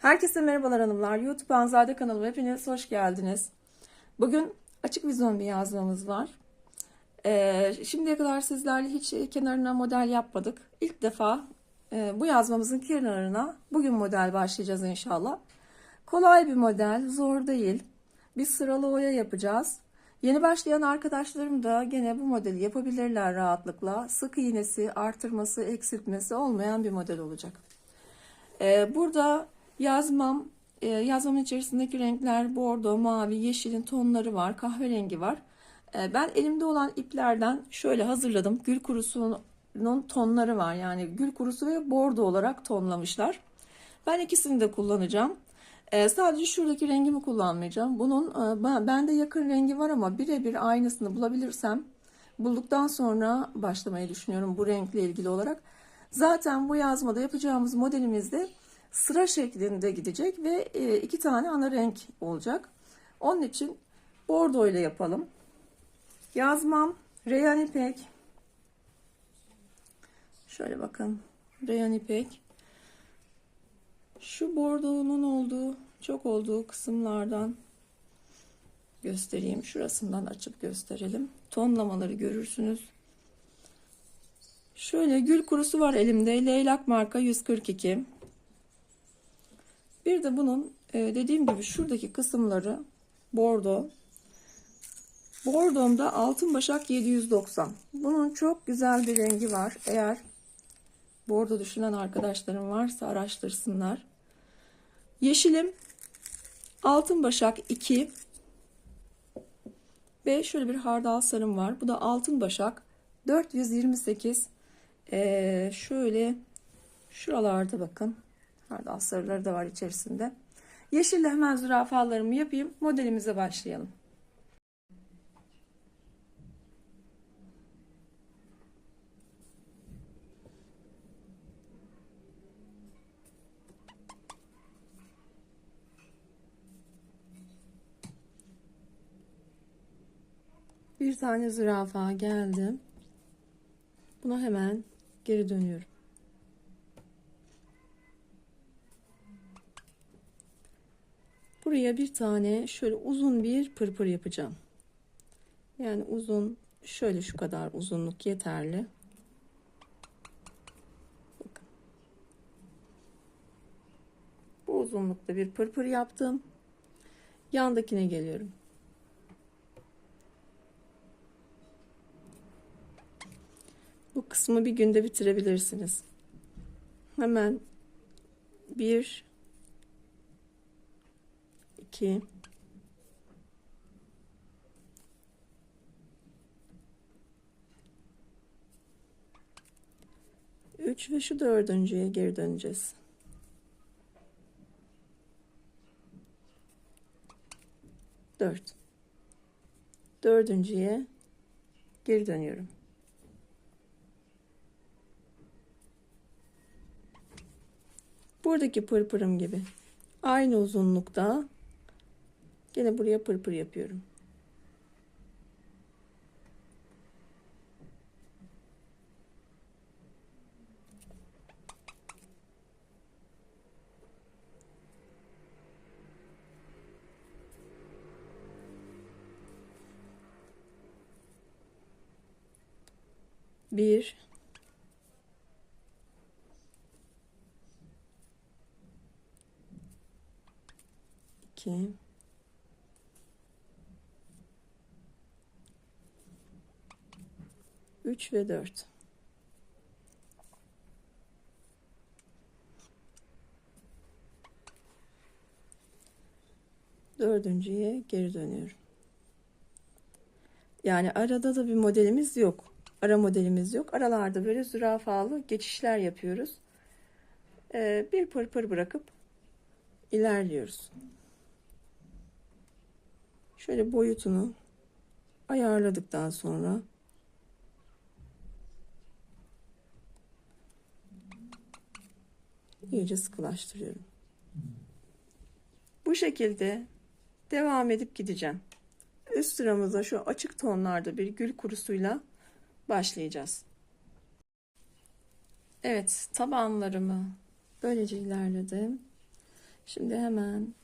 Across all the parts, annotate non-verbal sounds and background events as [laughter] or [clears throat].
Herkese merhabalar hanımlar. YouTube Anzade kanalıma hepiniz hoş geldiniz. Bugün açık vizyon bir yazmamız var. Ee, şimdiye kadar sizlerle hiç kenarına model yapmadık. İlk defa e, bu yazmamızın kenarına bugün model başlayacağız inşallah. Kolay bir model, zor değil. Bir sıralı oya yapacağız. Yeni başlayan arkadaşlarım da gene bu modeli yapabilirler rahatlıkla. Sık iğnesi, artırması, eksiltmesi olmayan bir model olacak. Ee, burada yazmam, e, yazmamın içerisindeki renkler bordo, mavi, yeşilin tonları var, kahverengi var. Ee, ben elimde olan iplerden şöyle hazırladım. Gül kurusunun tonları var. Yani gül kurusu ve bordo olarak tonlamışlar. Ben ikisini de kullanacağım. Ee, sadece şuradaki rengimi kullanmayacağım. Bunun e, ben- bende yakın rengi var ama birebir aynısını bulabilirsem bulduktan sonra başlamayı düşünüyorum bu renkle ilgili olarak. Zaten bu yazmada yapacağımız modelimizde sıra şeklinde gidecek ve e, iki tane ana renk olacak. Onun için bordo ile yapalım. Yazmam Reyhan İpek. Şöyle bakın. Reyhan İpek. Şu bordonun olduğu, çok olduğu kısımlardan göstereyim. Şurasından açıp gösterelim. Tonlamaları görürsünüz. Şöyle gül kurusu var elimde. Leylak marka 142. Bir de bunun e, dediğim gibi şuradaki kısımları bordo. Bordomda altın başak 790. Bunun çok güzel bir rengi var. Eğer bordo düşünen arkadaşlarım varsa araştırsınlar. Yeşilim altın başak 2 ve şöyle bir hardal sarım var. Bu da altın başak 428. Ee, şöyle şuralarda bakın. Hardal sarıları da var içerisinde. Yeşille hemen zürafalarımı yapayım. Modelimize başlayalım. Bir tane zürafa geldi. Buna hemen geri dönüyorum. Buraya bir tane şöyle uzun bir pırpır yapacağım. Yani uzun şöyle şu kadar uzunluk yeterli. Bu uzunlukta bir pırpır yaptım. Yandakine geliyorum. Bu kısmı bir günde bitirebilirsiniz. Hemen bir 2 3 ve şu dördüncüye geri döneceğiz. Dört. Dördüncüye geri dönüyorum. Buradaki pırpırım gibi. Aynı uzunlukta Gene buraya pırpır yapıyorum. Bir, iki, 3 ve 4. Dördüncüye geri dönüyorum. Yani arada da bir modelimiz yok. Ara modelimiz yok. Aralarda böyle zürafalı geçişler yapıyoruz. Ee, bir pırpır bırakıp ilerliyoruz. Şöyle boyutunu ayarladıktan sonra iyice sıkılaştırıyorum. Bu şekilde devam edip gideceğim. Üst sıramıza şu açık tonlarda bir gül kurusuyla başlayacağız. Evet, tabanlarımı böylece ilerledim. Şimdi hemen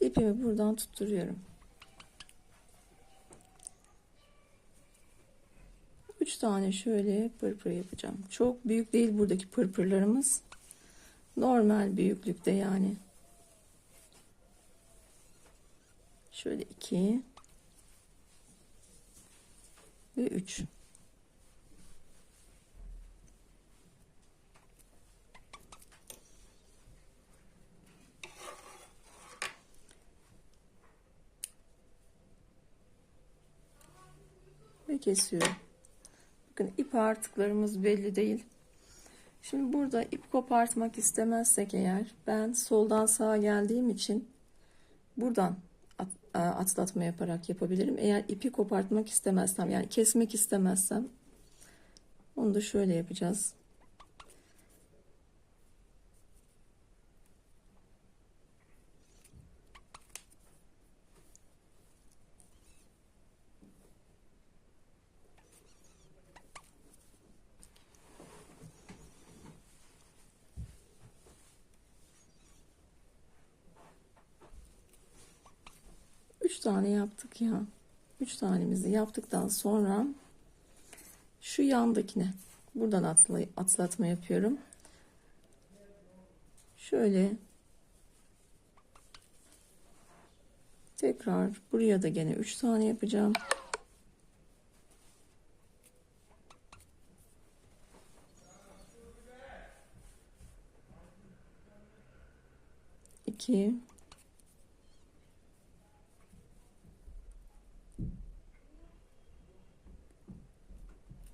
ipimi buradan tutturuyorum. Tane şöyle pırpır yapacağım. Çok büyük değil buradaki pırpırlarımız. Normal büyüklükte yani. Şöyle iki ve üç. Ve kesiyorum. Bakın ip artıklarımız belli değil. Şimdi burada ip kopartmak istemezsek eğer ben soldan sağa geldiğim için buradan a- atlatma yaparak yapabilirim. Eğer ipi kopartmak istemezsem yani kesmek istemezsem onu da şöyle yapacağız. Üç tane yaptık ya. Üç tanemizi yaptıktan sonra şu yandakine buradan atla, atlatma yapıyorum. Şöyle tekrar buraya da gene üç tane yapacağım. İki.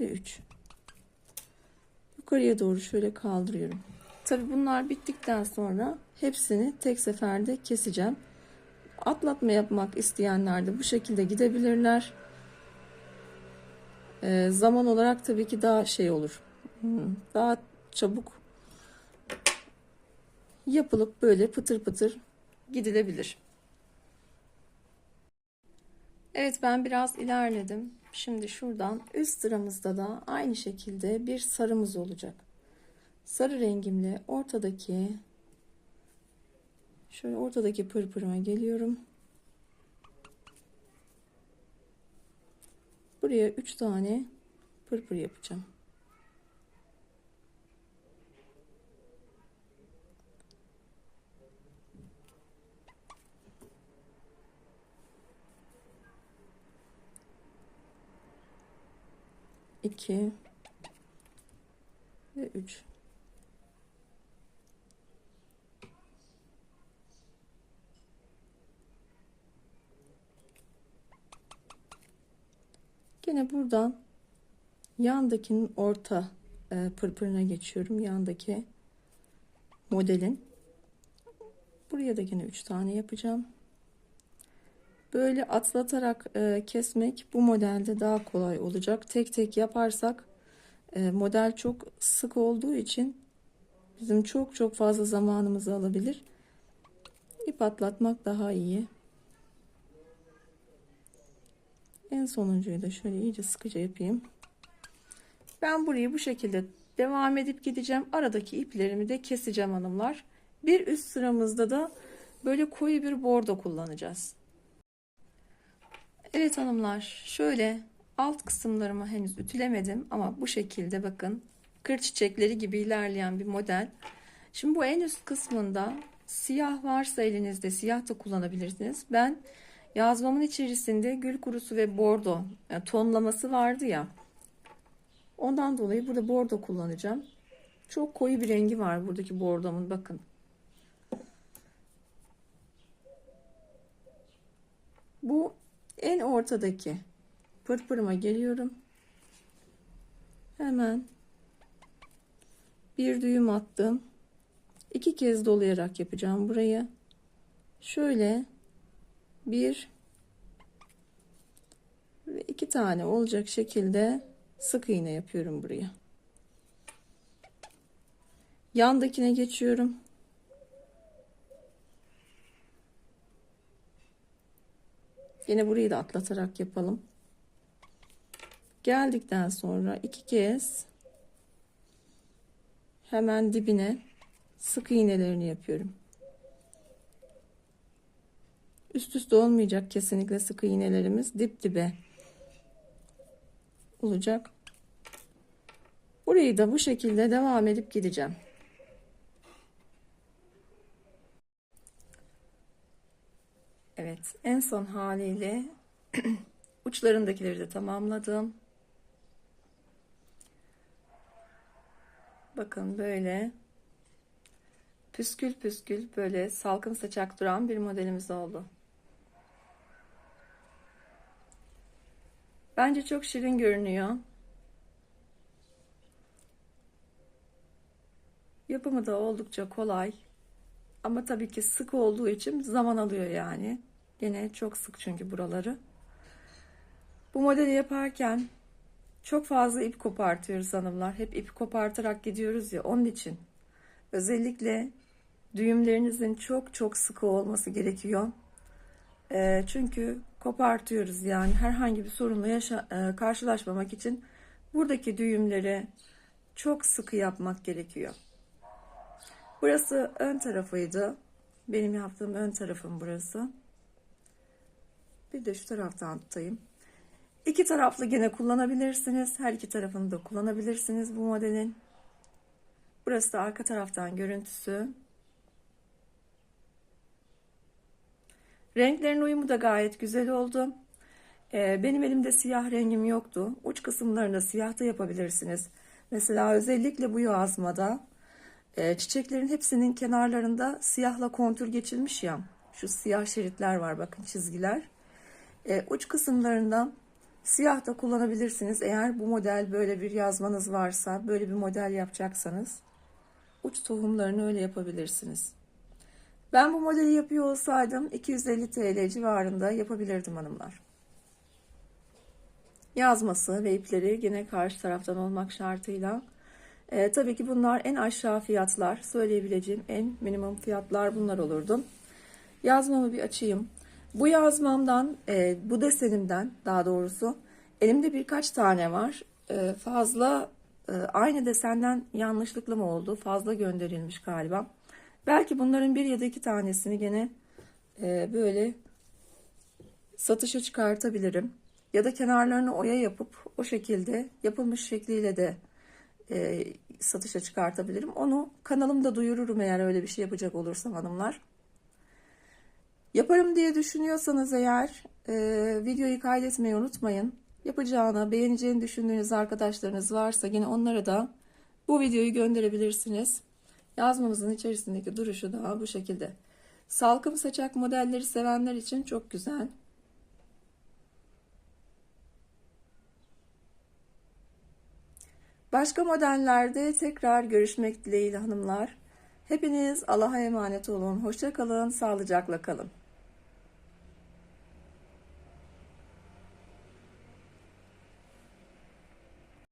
ve 3. Yukarıya doğru şöyle kaldırıyorum. Tabi bunlar bittikten sonra hepsini tek seferde keseceğim. Atlatma yapmak isteyenler de bu şekilde gidebilirler. Ee, zaman olarak tabii ki daha şey olur. Hmm, Daha çabuk yapılıp böyle pıtır pıtır gidilebilir. Evet ben biraz ilerledim. Şimdi şuradan üst sıramızda da aynı şekilde bir sarımız olacak. Sarı rengimle ortadaki şöyle ortadaki pırpırıma geliyorum. Buraya 3 tane pırpır yapacağım. İki ve üç. Gene buradan yandakinin orta e, pırpırına geçiyorum. Yandaki modelin. Buraya da yine 3 tane yapacağım. Böyle atlatarak e, kesmek bu modelde daha kolay olacak. Tek tek yaparsak e, model çok sık olduğu için bizim çok çok fazla zamanımızı alabilir. İp atlatmak daha iyi. En sonuncuyu da şöyle iyice sıkıca yapayım. Ben burayı bu şekilde devam edip gideceğim. Aradaki iplerimi de keseceğim hanımlar. Bir üst sıramızda da böyle koyu bir bordo kullanacağız. Evet hanımlar şöyle alt kısımlarımı henüz ütülemedim ama bu şekilde bakın kır çiçekleri gibi ilerleyen bir model. Şimdi bu en üst kısmında siyah varsa elinizde siyah da kullanabilirsiniz. Ben yazmamın içerisinde gül kurusu ve bordo yani tonlaması vardı ya. Ondan dolayı burada bordo kullanacağım. Çok koyu bir rengi var buradaki bordomun bakın. Bu en ortadaki pırpırıma geliyorum. Hemen bir düğüm attım. İki kez dolayarak yapacağım burayı. Şöyle bir ve iki tane olacak şekilde sık iğne yapıyorum buraya. Yandakine geçiyorum. Yine burayı da atlatarak yapalım. Geldikten sonra iki kez hemen dibine sık iğnelerini yapıyorum. Üst üste olmayacak kesinlikle sık iğnelerimiz dip dibe olacak. Burayı da bu şekilde devam edip gideceğim. Evet, en son haliyle [clears throat] uçlarındakileri de tamamladım. Bakın böyle püskül püskül böyle salkım saçak duran bir modelimiz oldu. Bence çok şirin görünüyor. Yapımı da oldukça kolay. Ama tabii ki sık olduğu için zaman alıyor yani. Gene çok sık çünkü buraları. Bu modeli yaparken çok fazla ip kopartıyoruz hanımlar. Hep ip kopartarak gidiyoruz ya onun için. Özellikle düğümlerinizin çok çok sıkı olması gerekiyor. E, çünkü kopartıyoruz yani herhangi bir sorunla yaşa, e, karşılaşmamak için buradaki düğümleri çok sıkı yapmak gerekiyor. Burası ön tarafıydı. Benim yaptığım ön tarafım burası. Bir de şu taraftan tutayım. İki taraflı gene kullanabilirsiniz. Her iki tarafını da kullanabilirsiniz bu modelin. Burası da arka taraftan görüntüsü. Renklerin uyumu da gayet güzel oldu. Ee, benim elimde siyah rengim yoktu. Uç kısımlarını siyah da yapabilirsiniz. Mesela özellikle bu yazmada e, çiçeklerin hepsinin kenarlarında siyahla kontür geçilmiş ya. Şu siyah şeritler var bakın çizgiler. E, uç kısımlarından siyah da kullanabilirsiniz. Eğer bu model böyle bir yazmanız varsa, böyle bir model yapacaksanız uç tohumlarını öyle yapabilirsiniz. Ben bu modeli yapıyor olsaydım 250 TL civarında yapabilirdim hanımlar. Yazması ve ipleri yine karşı taraftan olmak şartıyla. E, tabii ki bunlar en aşağı fiyatlar. Söyleyebileceğim en minimum fiyatlar bunlar olurdu. Yazmamı bir açayım. Bu yazmamdan, e, bu desenimden daha doğrusu elimde birkaç tane var. E, fazla e, aynı desenden yanlışlıkla mı oldu? Fazla gönderilmiş galiba. Belki bunların bir ya da iki tanesini gene e, böyle satışa çıkartabilirim. Ya da kenarlarını oya yapıp o şekilde yapılmış şekliyle de e, satışa çıkartabilirim. Onu kanalımda duyururum eğer öyle bir şey yapacak olursam hanımlar. Yaparım diye düşünüyorsanız eğer e, videoyu kaydetmeyi unutmayın. Yapacağını, beğeneceğini düşündüğünüz arkadaşlarınız varsa yine onlara da bu videoyu gönderebilirsiniz. Yazmamızın içerisindeki duruşu da bu şekilde. Salkım saçak modelleri sevenler için çok güzel. Başka modellerde tekrar görüşmek dileğiyle hanımlar. Hepiniz Allah'a emanet olun. Hoşça kalın, sağlıcakla kalın.